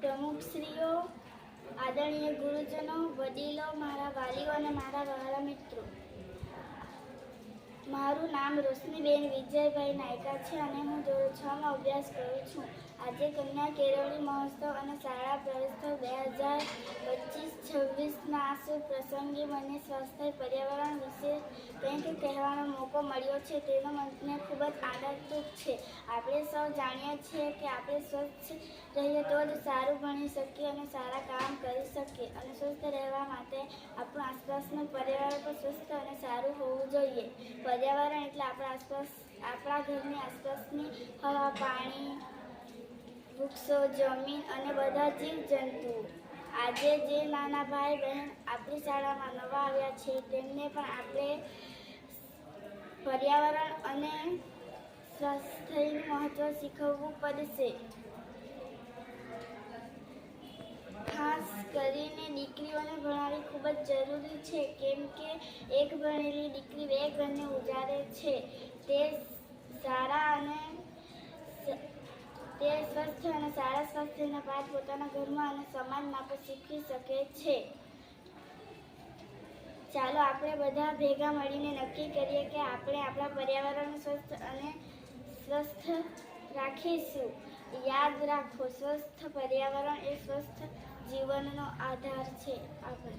પ્રમુખશ્રીઓ, આદરણીય ગુરુજનો, વડીલો, મારા વાલીઓ અને મારા વહાલા મિત્રો. મારું નામ રોશનીબેન વિજયભાઈ નાયકા છે અને હું ધોરણ છમાં અભ્યાસ કરું છું. આજે કન્યા કેળવણી મહોત્સવ અને શાળા પ્રવેશોત્સવ બે હજાર પચીસ છવ્વીસના આ શુભ પ્રસંગે મને સ્વાસ્થ્ય પર્યાવરણ વિશે કંઈક કહેવાનો મોકો મળ્યો છે. તેનો મને ખૂબ જ આનંદરૂપ છે. આપણે સૌ જાણીએ છીએ કે આપણે સ્વચ્છ રહીએ તો જ સારું ભણી શકીએ અને સારા કામ કરી શકીએ. અને સ્વસ્થ રહેવા માટે આપણું આસપાસનું પર્યાવરણ પણ સ્વસ્થ અને સારું હોવું જોઈએ. પર્યાવરણ એટલે આપણા આસપાસ, આપણા ઘરની આસપાસની હવા, પાણી, વૃક્ષો, જમીન અને બધા જીવજંતુઓ. આજે જે નાના ભાઈ બહેન આપણી શાળામાં નવા આવ્યા છે, તેમને પણ આપણે પર્યાવરણ અને સ્વાસ્થ્યનું મહત્ત્વ શીખવવું પડશે. ખાસ કરીને દીકરીઓને ભણાવવી ખૂબ જ જરૂરી છે, કેમ કે એક ભણેલી દીકરી બે ઘરને ઉજાડે છે. તે સારા અને તે સ્વસ્થ અને સારા સ્વાસ્થ્યના પાઠ પોતાના ઘરમાં અને સમાજમાં પણ શીખી શકે છે. ચાલો આપણે બધા ભેગા મળીને નક્કી કરીએ કે આપણે આપણા પર્યાવરણને સ્વસ્થ અને સ્વસ્થ રાખીશું. યાદ રાખો, સ્વસ્થ પર્યાવરણ એ સ્વસ્થ જીવનનો આધાર છે. આભાર.